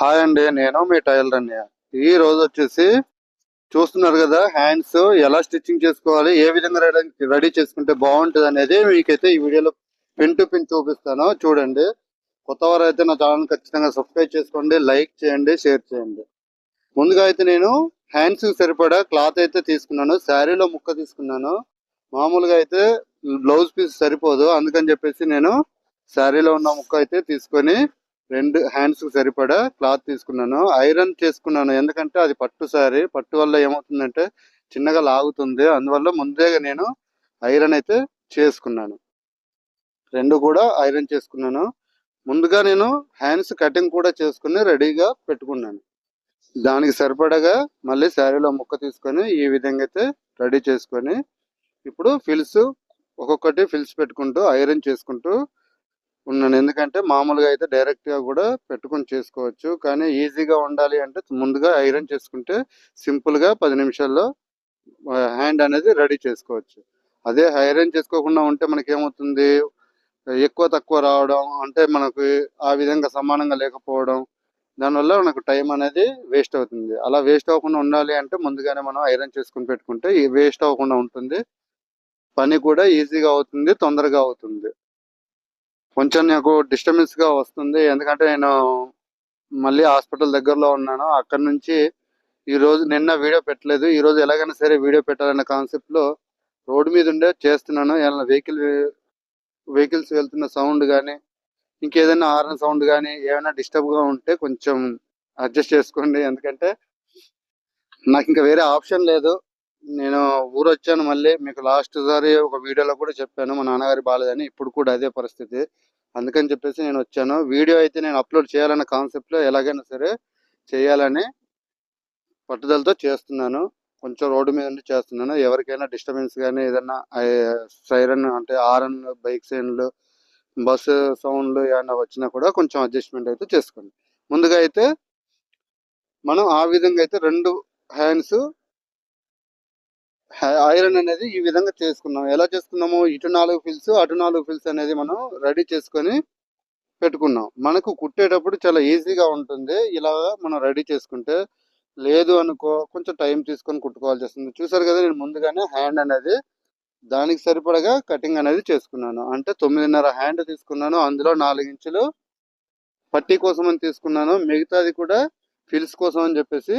Hi అండి నేను మీ tailor అన్నయ్య ఈ రోజు వచ్చేసి చూస్తున్నారు కదా హ్యాండ్స్ ఎలా స్టిచ్చింగ్ చేసుకోవాలి ఏ విధంగా రెడీ- రెడీ చేసుకుంటే బాగుంటుంది అనేది మీకైతే ఈ వీడియోలో పిన్ టు పిన్ చూపిస్తాను. చూడండి కొత్త వారు అయితే నా ఛానల్ ఖచ్చితంగా సబ్స్క్రైబ్ చేసుకోండి లైక్ చేయండి షేర్ చేయండి. ముందుగా అయితే నేను హ్యాండ్స్ సరిపడా క్లాత్ అయితే తీసుకున్నాను శారీలో ముక్క తీసుకున్నాను. మామూలుగా అయితే బ్లౌజ్ పీస్ సరిపోదు అందుకని చెప్పేసి నేను శారీలో ఉన్న ముక్క అయితే తీసుకొని రెండు హ్యాండ్స్ సరిపడా క్లాత్ తీసుకున్నాను. ఐరన్ చేసుకున్నాను. ఎందుకంటే అది పట్టు సారీ. పట్టు వల్ల ఏమవుతుందంటే చిన్నగా లాగుతుంది. అందువల్ల ముందే నేను ఐరన్ అయితే చేసుకున్నాను. రెండు కూడా ఐరన్ చేసుకున్నాను. ముందుగా నేను హ్యాండ్స్ కటింగ్ కూడా చేసుకుని రెడీగా పెట్టుకున్నాను. దానికి సరిపడగా మళ్ళీ శారీలో ముక్క తీసుకొని ఈ విధంగా అయితే రెడీ చేసుకొని ఇప్పుడు ఫిల్స్ ఒక్కొక్కటి ఫిల్స్ పెట్టుకుంటూ ఐరన్ చేసుకుంటూ ఉన్నాను. ఎందుకంటే మామూలుగా అయితే డైరెక్ట్గా కూడా పెట్టుకొని చేసుకోవచ్చు. కానీ ఈజీగా ఉండాలి అంటే ముందుగా ఐరన్ చేసుకుంటే సింపుల్గా పది నిమిషాల్లో హ్యాండ్ అనేది రెడీ చేసుకోవచ్చు. అదే ఐరన్ చేసుకోకుండా ఉంటే మనకి ఏమవుతుంది ఎక్కువ తక్కువ రావడం అంటే మనకు ఆ విధంగా సమానంగా లేకపోవడం దానివల్ల మనకు టైం అనేది వేస్ట్ అవుతుంది. అలా వేస్ట్ అవ్వకుండా ఉండాలి అంటే ముందుగానే మనం ఐరన్ చేసుకుని పెట్టుకుంటే వేస్ట్ అవ్వకుండా ఉంటుంది. పని కూడా ఈజీగా అవుతుంది తొందరగా అవుతుంది. కొంచెం నాకు డిస్టర్బెన్స్గా వస్తుంది. ఎందుకంటే నేను మళ్ళీ హాస్పిటల్ దగ్గరలో ఉన్నాను. అక్కడ నుంచి ఈ రోజు నిన్న వీడియో పెట్టలేదు. ఈ రోజు ఎలాగైనా సరే వీడియో పెట్టాలనే కాన్సెప్ట్లో రోడ్డు మీద ఉండే చేస్తున్నాను. ఏమైనా వెహికల్ వెహికల్స్ వెళ్తున్న సౌండ్ కానీ ఇంకేదైనా హార్న్ సౌండ్ కానీ ఏమైనా డిస్టర్బ్గా ఉంటే కొంచెం అడ్జస్ట్ చేసుకోండి. ఎందుకంటే నాకు ఇంకా వేరే ఆప్షన్ లేదు. నేను ఊరు వచ్చాను మళ్ళీ. మీకు లాస్ట్ సారి ఒక వీడియోలో కూడా చెప్పాను. మా నాన్నగారి బాలేదని. ఇప్పుడు కూడా అదే పరిస్థితి. అందుకని చెప్పేసి నేను వచ్చాను. వీడియో అయితే నేను అప్లోడ్ చేయాలన్న కాన్సెప్ట్లో ఎలాగైనా సరే చేయాలని పట్టుదలతో చేస్తున్నాను. కొంచెం రోడ్డు మీద ఉండి చేస్తున్నాను. ఎవరికైనా డిస్టర్బెన్స్ కానీ ఏదైనా సైరన్ అంటే ఆర్ఎన్ బైక్ సైన్లు బస్సు సౌండ్లు ఏమైనా వచ్చినా కూడా కొంచెం అడ్జస్ట్మెంట్ అయితే చేసుకోండి. ముందుగా అయితే మనం ఆ విధంగా అయితే రెండు హ్యాండ్స్ ఐరన్ అనేది ఈ విధంగా చేసుకున్నాం. ఎలా చేసుకున్నాము ఇటు నాలుగు ఫిల్స్ అటు నాలుగు ఫిల్స్ అనేది మనం రెడీ చేసుకొని పెట్టుకున్నాం. మనకు కుట్టేటప్పుడు చాలా ఈజీగా ఉంటుంది. ఇలా మనం రెడీ చేసుకుంటే లేదు అనుకో కొంచెం టైం తీసుకొని కుట్టుకోవాల్సి వస్తుంది. చూసారు కదా నేను ముందుగానే హ్యాండ్ అనేది దానికి సరిపడగా కటింగ్ అనేది చేసుకున్నాను. అంటే తొమ్మిదిన్నర హ్యాండ్ తీసుకున్నాను. అందులో నాలుగు ఇంచులు పట్టీ కోసం అని తీసుకున్నాను. మిగతాది కూడా ఫిల్స్ కోసం అని చెప్పేసి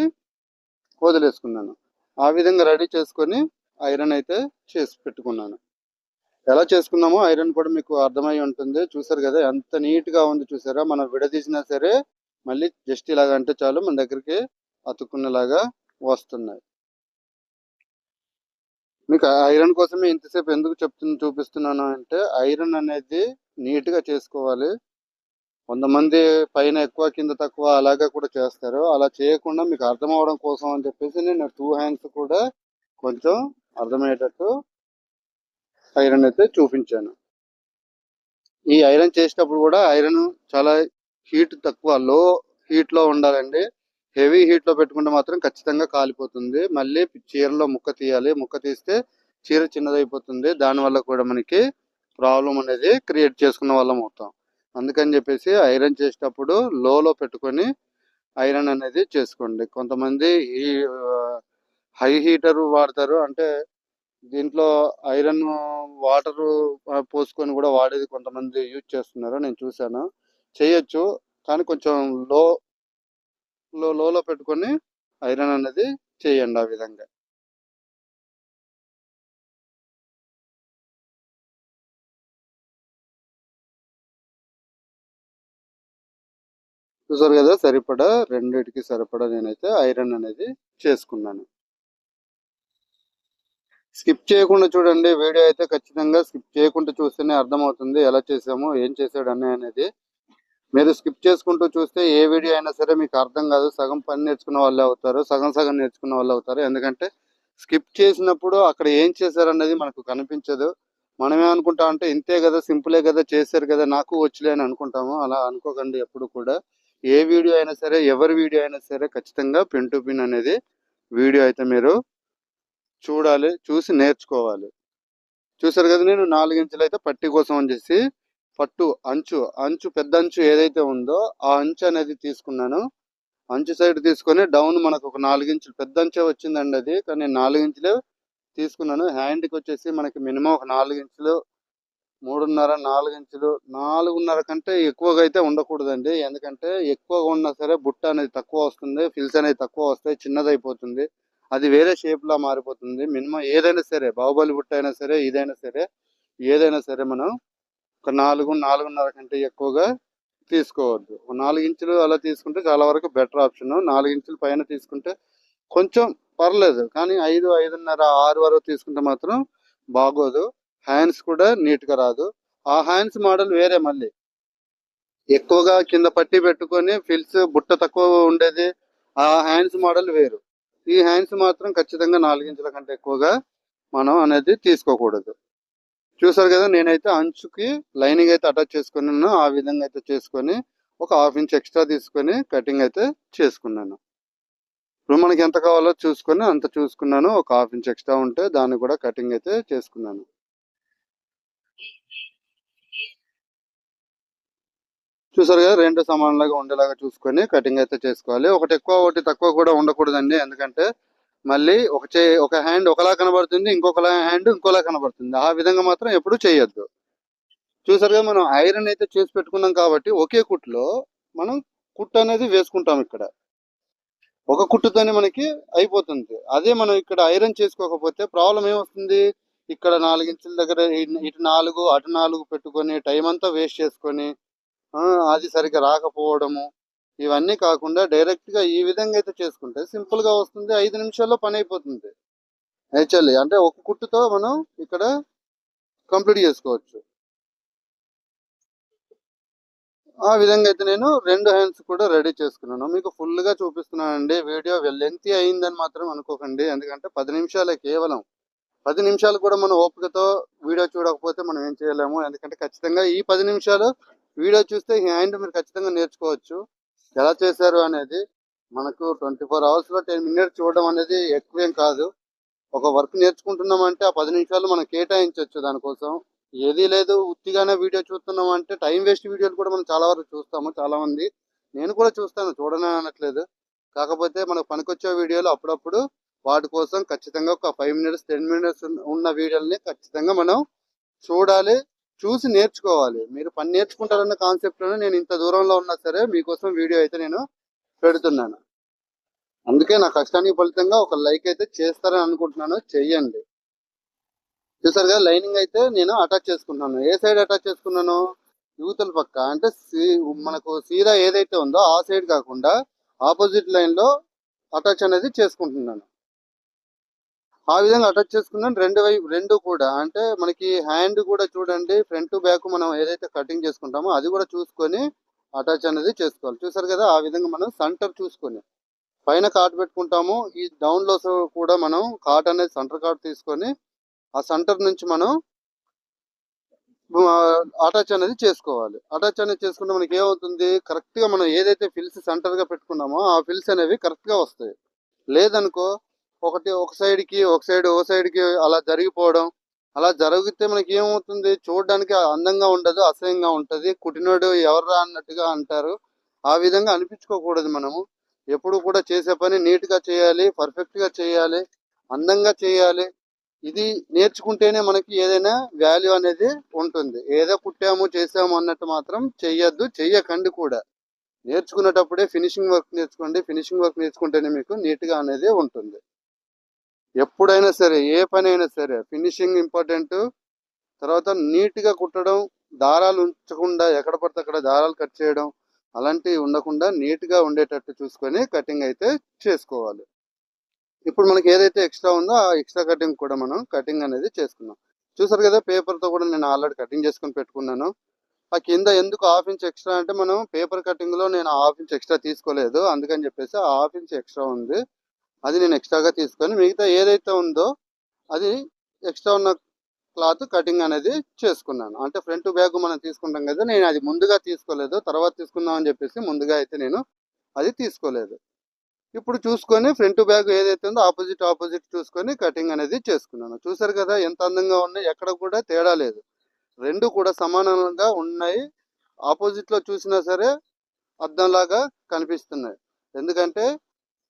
వదిలేసుకున్నాను. ఆ విధంగా రెడీ చేసుకొని ఐరన్ అయితే చేసి పెట్టుకున్నాను. ఎలా చేసుకున్నామో ఐరన్ కూడా మీకు అర్థమై ఉంటుంది. చూసారు కదా ఎంత నీట్గా ఉంది చూసారా? మనం విడదీసినా సరే మళ్ళీ జస్ట్ ఇలాగ అంటే చాలు మన దగ్గరికి అతుక్కునేలాగా వస్తున్నాయి. మీకు ఐరన్ కోసమే ఇంతసేపు ఎందుకు చెప్తున్నా చూపిస్తున్నాను అంటే ఐరన్ అనేది నీట్గా చేసుకోవాలి. కొంతమంది పైన ఎక్కువ కింద తక్కువ అలాగా కూడా చేస్తారు. అలా చేయకుండా మీకు అర్థం అవడం కోసం అని చెప్పేసి నేను టూ హ్యాండ్స్ కూడా కొంచెం అర్థమయ్యేటట్టు ఐరన్ అయితే చూపించాను. ఈ ఐరన్ చేసేటప్పుడు కూడా ఐరన్ చాలా హీట్ తక్కువ లో హీట్లో ఉండాలండి. హెవీ హీట్లో పెట్టుకుంటే మాత్రం ఖచ్చితంగా కాలిపోతుంది. మళ్ళీ చీరలో ముక్క తీయాలి. ముక్క తీస్తే చీర చిన్నదైపోతుంది. దానివల్ల కూడా మనకి ప్రాబ్లం అనేది క్రియేట్ చేసుకున్న వాళ్ళం అవుతాం. అందుకని చెప్పేసి ఐరన్ చేసేటప్పుడు లోలో పెట్టుకొని ఐరన్ అనేది చేసుకోండి. కొంతమంది ఈ హై హీటర్ వాడతారు. అంటే దీంట్లో ఐరన్ వాటర్ పోసుకొని కూడా వాడేది కొంతమంది యూజ్ చేస్తున్నారు. నేను చూశాను. చేయొచ్చు. కానీ కొంచెం లో లో లోలో పెట్టుకొని ఐరన్ అనేది చేయండి ఆ విధంగా. చూసారు కదా సరిపడా రెండిటికి సరిపడా నేనైతే ఐరన్ అనేది చేసుకున్నాను. స్కిప్ చేయకుండా చూడండి వీడియో అయితే ఖచ్చితంగా స్కిప్ చేయకుండా చూస్తేనే అర్థమవుతుంది ఎలా చేసాము ఏం చేసాడు అనే అనేది. మీరు స్కిప్ చేసుకుంటూ చూస్తే ఏ వీడియో అయినా సరే మీకు అర్థం కాదు సగం పని నేర్చుకున్న వాళ్ళే అవుతారు సగం సగం నేర్చుకున్న వాళ్ళు అవుతారు. ఎందుకంటే స్కిప్ చేసినప్పుడు అక్కడ ఏం చేశారనేది మనకు కనిపించదు. మనమే అనుకుంటా అంటే ఇంతే కదా సింపులే కదా చేశారు కదా నాకు వచ్చలే అని అనుకుంటాము. అలా అనుకోకండి ఎప్పుడు కూడా. ఏ వీడియో అయినా సరే ఎవరి వీడియో అయినా సరే ఖచ్చితంగా పిన్ టు పిన్ అనేది వీడియో అయితే మీరు చూడాలి చూసి నేర్చుకోవాలి. చూసారు కదా నేను నాలుగు అయితే పట్టి కోసం అని చేసి పట్టు అంచు అంచు పెద్ద అంచు ఏదైతే ఉందో ఆ అంచు అనేది తీసుకున్నాను. అంచు సైడ్ తీసుకొని డౌన్ మనకు ఒక నాలుగించులు పెద్ద అంచే వచ్చిందండి అది కానీ నేను తీసుకున్నాను. హ్యాండ్కి వచ్చేసి మనకి మినిమం ఒక నాలుగించులు మూడున్నర నాలుగు ఇంచులు నాలుగున్నర కంటే ఎక్కువగా అయితే ఉండకూడదండి. ఎందుకంటే ఎక్కువగా ఉన్నా సరే బుట్ట అనేది తక్కువ వస్తుంది ఫిల్స్ అనేది తక్కువ వస్తాయి చిన్నదైపోతుంది. అది వేరే షేప్లా మారిపోతుంది. మినిమం ఏదైనా సరే బాహుబలి బుట్ట అయినా సరే ఇదైనా సరే ఏదైనా సరే మనం ఒక నాలుగు నాలుగున్నర కంటే ఎక్కువగా తీసుకోవద్దు. ఒక నాలుగు ఇంచులు అలా తీసుకుంటే చాలా వరకు బెటర్ ఆప్షన్. నాలుగు ఇంచుల పైన తీసుకుంటే కొంచెం పర్లేదు. కానీ ఐదు ఐదున్నర ఆరు వరకు తీసుకుంటే మాత్రం బాగోదు. హ్యాండ్స్ కూడా నీట్గా రాదు. ఆ హ్యాండ్స్ మోడల్ వేరే మళ్ళీ. ఎక్కువగా కింద పట్టి పెట్టుకొని ఫిల్స్ బుట్ట తక్కువ ఉండేది. ఆ హ్యాండ్స్ మోడల్ వేరు. ఈ హ్యాండ్స్ మాత్రం ఖచ్చితంగా నాలుగించుల కంటే ఎక్కువగా మనం అనేది తీసుకోకూడదు. చూసారు కదా నేనైతే అంచుకి లైనింగ్ అయితే అటాచ్ చేసుకున్నాను. ఆ విధంగా అయితే చేసుకొని ఒక హాఫ్ ఇంచ్ ఎక్స్ట్రా తీసుకొని కటింగ్ అయితే చేసుకున్నాను. ఇప్పుడు మనకి ఎంత కావాలో చూసుకొని అంత చూసుకున్నాను. ఒక హాఫ్ ఇంచ్ ఎక్స్ట్రా ఉంటే దాన్ని కూడా కటింగ్ అయితే చేసుకున్నాను. చూసారు కదా రెండు సమానంలాగా ఉండేలాగా చూసుకొని కటింగ్ అయితే చేసుకోవాలి. ఒకటి ఎక్కువ ఒకటి తక్కువ కూడా ఉండకూడదండి. ఎందుకంటే మళ్ళీ ఒక చే ఒక హ్యాండ్ ఒకలా కనబడుతుంది ఇంకొకలా హ్యాండ్ ఇంకోలా కనబడుతుంది. ఆ విధంగా మాత్రం ఎప్పుడు చేయొద్దు. చూసారు కదా మనం ఐరన్ అయితే చేసి పెట్టుకున్నాం కాబట్టి ఒకే కుట్టులో మనం కుట్టు అనేది వేసుకుంటాం ఇక్కడ. ఒక కుట్టుతోనే మనకి అయిపోతుంది. అదే మనం ఇక్కడ ఐరన్ చేసుకోకపోతే ప్రాబ్లం ఏమొస్తుంది? ఇక్కడ నాలుగించుల దగ్గర ఇటు నాలుగు అటు నాలుగు పెట్టుకొని టైం అంతా వేస్ట్ చేసుకొని అది సరిగ్గా రాకపోవడము ఇవన్నీ కాకుండా డైరెక్ట్గా ఈ విధంగా అయితే చేసుకుంటే సింపుల్గా వస్తుంది. ఐదు నిమిషాల్లో పని అయిపోతుంది. యాక్చువల్లీ అంటే ఒక కుట్టుతో మనం ఇక్కడ కంప్లీట్ చేసుకోవచ్చు. ఆ విధంగా అయితే నేను రెండు హ్యాండ్స్ కూడా రెడీ చేసుకున్నాను. మీకు ఫుల్గా చూపిస్తున్నానండి. వీడియో లెంత్ అయిందని మాత్రం అనుకోకండి. ఎందుకంటే పది నిమిషాలే కేవలం. పది నిమిషాలు కూడా మనం ఓపికతో వీడియో చూడకపోతే మనం ఏం చేయలేము. ఎందుకంటే ఖచ్చితంగా ఈ పది నిమిషాలు వీడియో చూస్తే హ్యాండ్ మీరు ఖచ్చితంగా నేర్చుకోవచ్చు. ఎలా చేశారు అనేది మనకు ట్వంటీ ఫోర్ అవర్స్లో టెన్ మినిట్స్ చూడడం అనేది ఎక్కువేం కాదు. ఒక వర్క్ నేర్చుకుంటున్నాం అంటే ఆ పది నిమిషాలు మనం కేటాయించవచ్చు దానికోసం. ఏది లేదు ఉత్తిగానే వీడియో చూస్తున్నాం అంటే టైం వేస్ట్ వీడియోలు కూడా మనం చాలా వరకు చూస్తాము చాలా మంది. నేను కూడా చూస్తాను చూడనే అనట్లేదు. కాకపోతే మనకు పనికొచ్చే వీడియోలు అప్పుడప్పుడు వాటి కోసం ఖచ్చితంగా ఒక ఫైవ్ మినిట్స్ టెన్ మినిట్స్ ఉన్న వీడియోల్ని ఖచ్చితంగా మనం చూడాలి చూసి నేర్చుకోవాలి. మీరు పని నేర్చుకుంటారన్న కాన్సెప్ట్ నేను ఇంత దూరంలో ఉన్నా సరే మీకోసం వీడియో అయితే నేను పెడుతున్నాను. అందుకే నా కష్టానికి ఫలితంగా ఒక లైక్ అయితే చేస్తారని అనుకుంటున్నాను. చెయ్యండి. చూసారు కదా లైనింగ్ అయితే నేను అటాచ్ చేసుకున్నాను. ఏ సైడ్ అటాచ్ చేసుకున్నాను? యువతల పక్క. అంటే సీ- మనకు సీదా ఏదైతే ఉందో ఆ సైడ్ కాకుండా ఆపోజిట్ లైన్లో అటాచ్ అనేది చేసుకుంటున్నాను. ఆ విధంగా అటాచ్ చేసుకున్నాను రెండు వైపు రెండు కూడా. అంటే మనకి హ్యాండ్ కూడా చూడండి ఫ్రంట్ బ్యాక్ మనం ఏదైతే కటింగ్ చేసుకుంటామో అది కూడా చూసుకొని అటాచ్ అనేది చేసుకోవాలి. చూసారు కదా ఆ విధంగా మనం సెంటర్ చూసుకొని పైన కాట్ పెట్టుకుంటాము. ఈ డౌన్లో కూడా మనం కాట్ అనేది సెంటర్ కాట్ తీసుకొని ఆ సెంటర్ నుంచి మనం అటాచ్ అనేది చేసుకోవాలి. అటాచ్ అనేది చేసుకుంటే మనకి ఏమవుతుంది? కరెక్ట్గా మనం ఏదైతే ఫిల్స్ సెంటర్గా పెట్టుకున్నామో ఆ ఫిల్స్ అనేవి కరెక్ట్గా వస్తాయి. లేదనుకో ఒకటి ఒక సైడ్కి ఒక సైడ్ ఓ సైడ్కి అలా జరిగిపోవడం. అలా జరిగితే మనకి ఏమవుతుంది? చూడడానికి అందంగా ఉండదు అసహ్యంగా ఉంటుంది. కుటినోడు ఎవర్రా అన్నట్టుగా అంటారు. ఆ విధంగా అనిపించుకోకూడదు మనము. ఎప్పుడు కూడా చేసే పని నీట్గా చేయాలి పర్ఫెక్ట్గా చేయాలి అందంగా చేయాలి. ఇది నేర్చుకుంటేనే మనకి ఏదైనా వాల్యూ అనేది ఉంటుంది. ఏదో కుట్టాము చేసాము అన్నట్టు మాత్రం చెయ్యొద్దు చెయ్యకండి కూడా. నేర్చుకునేటప్పుడే ఫినిషింగ్ వర్క్ నేర్చుకోండి. ఫినిషింగ్ వర్క్ నేర్చుకుంటేనే మీకు నీట్గా అనేది ఉంటుంది. ఎప్పుడైనా సరే ఏ పని అయినా సరే ఫినిషింగ్ ఇంపార్టెంట్. తర్వాత నీట్గా కుట్టడం దారాలు ఉంచకుండా ఎక్కడ పడితే అక్కడ దారాలు కట్ చేయడం అలాంటివి ఉండకుండా నీట్గా ఉండేటట్టు చూసుకొని కటింగ్ అయితే చేసుకోవాలి. ఇప్పుడు మనకి ఏదైతే ఎక్స్ట్రా ఉందో ఆ ఎక్స్ట్రా కటింగ్ కూడా మనం కటింగ్ అనేది చేసుకున్నాం చూసారు కదా పేపర్తో కూడా నేను ఆల్రెడీ కటింగ్ చేసుకొని పెట్టుకున్నాను. ఆ కింద ఎందుకు హాఫ్ ఇంచ్ ఎక్స్ట్రా అంటే మనం పేపర్ కటింగ్లో నేను హాఫ్ ఇంచ్ ఎక్స్ట్రా తీసుకోలేదు. అందుకని చెప్పేసి ఆ హాఫ్ ఇంచ్ ఎక్స్ట్రా ఉంది. అది నేను ఎక్స్ట్రాగా తీసుకొని మిగతా ఏదైతే ఉందో అది ఎక్స్ట్రా ఉన్న క్లాత్ కటింగ్ అనేది చేసుకున్నాను. అంటే ఫ్రంట్ బ్యాగ్ మనం తీసుకుంటాం కదా నేను అది ముందుగా తీసుకోలేదు తర్వాత తీసుకుందాం అని చెప్పేసి ముందుగా అయితే నేను అది తీసుకోలేదు. ఇప్పుడు చూసుకొని ఫ్రంట్ బ్యాగ్ ఏదైతే ఉందో ఆపోజిట్ ఆపోజిట్ చూసుకొని కటింగ్ అనేది చేసుకున్నాను. చూసారు కదా ఎంత అందంగా ఉన్నాయి ఎక్కడ కూడా తేడా లేదు. రెండు కూడా సమానంగా ఉన్నాయి. ఆపోజిట్లో చూసినా సరే అద్దంలాగా కనిపిస్తున్నాయి. ఎందుకంటే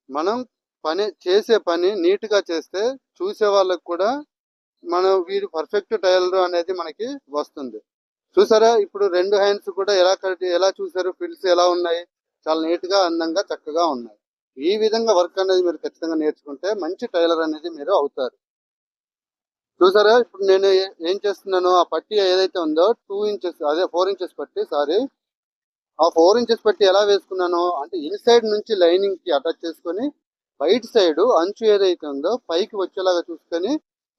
మనం పని చేసే పని నీట్గా చేస్తే చూసే వాళ్ళకి కూడా మనం వీడు పర్ఫెక్ట్ టైలర్ అనేది మనకి వస్తుంది. చూసారా? ఇప్పుడు రెండు హ్యాండ్స్ కూడా ఎలా కరెక్ట్ ఎలా చూసారు? ఫిల్స్ ఎలా ఉన్నాయి? చాలా నీట్గా అందంగా చక్కగా ఉన్నాయి. ఈ విధంగా వర్క్ అనేది మీరు ఖచ్చితంగా నేర్చుకుంటే మంచి టైలర్ అనేది మీరు అవుతారు. చూసారా? ఇప్పుడు నేను ఏం చేస్తున్నాను ఆ పట్టి ఏదైతే ఉందో టూ ఇంచెస్ అదే ఫోర్ ఇంచెస్ పట్టి సారీ. ఆ ఫోర్ ఇంచెస్ పట్టి ఎలా వేసుకున్నాను అంటే ఇన్సైడ్ నుంచి లైనింగ్కి అటాచ్ చేసుకొని బయట సైడ్ అంచు ఏదైతే ఉందో పైకి వచ్చేలాగా చూసుకొని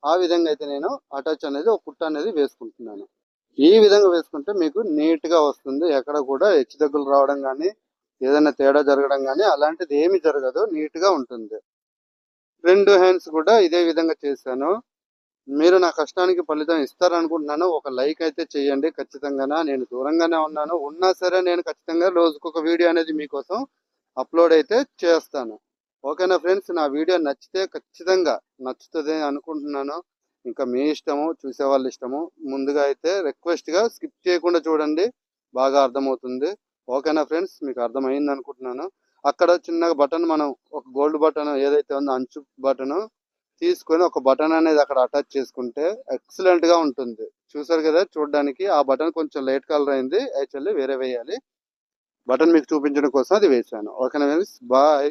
ఆ విధంగా అయితే నేను అటాచ్ అనేది ఒక కుట్ట అనేది వేసుకుంటున్నాను. ఈ విధంగా వేసుకుంటే మీకు నీట్గా వస్తుంది. ఎక్కడ కూడా హెచ్చు దగ్గులు రావడం కానీ ఏదైనా తేడా జరగడం కానీ అలాంటిది ఏమీ జరగదు. నీట్గా ఉంటుంది. రెండు హ్యాండ్స్ కూడా ఇదే విధంగా చేశాను. మీరు నా కష్టానికి ఫలితం ఇస్తారనుకుంటున్నాను. ఒక లైక్ అయితే చేయండి. ఖచ్చితంగా నేను దూరంగానే ఉన్నాను. ఉన్నా సరే నేను ఖచ్చితంగా రోజుకు ఒక వీడియో అనేది మీకోసం అప్లోడ్ అయితే చేస్తాను. ఓకేనా ఫ్రెండ్స్? నా వీడియో నచ్చితే ఖచ్చితంగా నచ్చుతుంది అనుకుంటున్నాను. ఇంకా మీ ఇష్టము చూసే వాళ్ళ ఇష్టము. ముందుగా అయితే రిక్వెస్ట్గా స్కిప్ చేయకుండా చూడండి. బాగా అర్థమవుతుంది. ఓకేనా ఫ్రెండ్స్? మీకు అర్థమైంది అనుకుంటున్నాను. అక్కడ చిన్నగా బటన్ మనం ఒక గోల్డ్ బటన్ ఏదైతే ఉందో అంచు బటన్ తీసుకొని ఒక బటన్ అనేది అక్కడ అటాచ్ చేసుకుంటే ఎక్సలెంట్గా ఉంటుంది. చూసారు కదా? చూడడానికి ఆ బటన్ కొంచెం లైట్ కలర్ అయింది. యాక్చువల్లీ వేరే వేయాలి. బటన్ మీకు చూపించడం కోసం అది వేసాను ఓకేనా ఫ్రెండ్స్? బాయ్.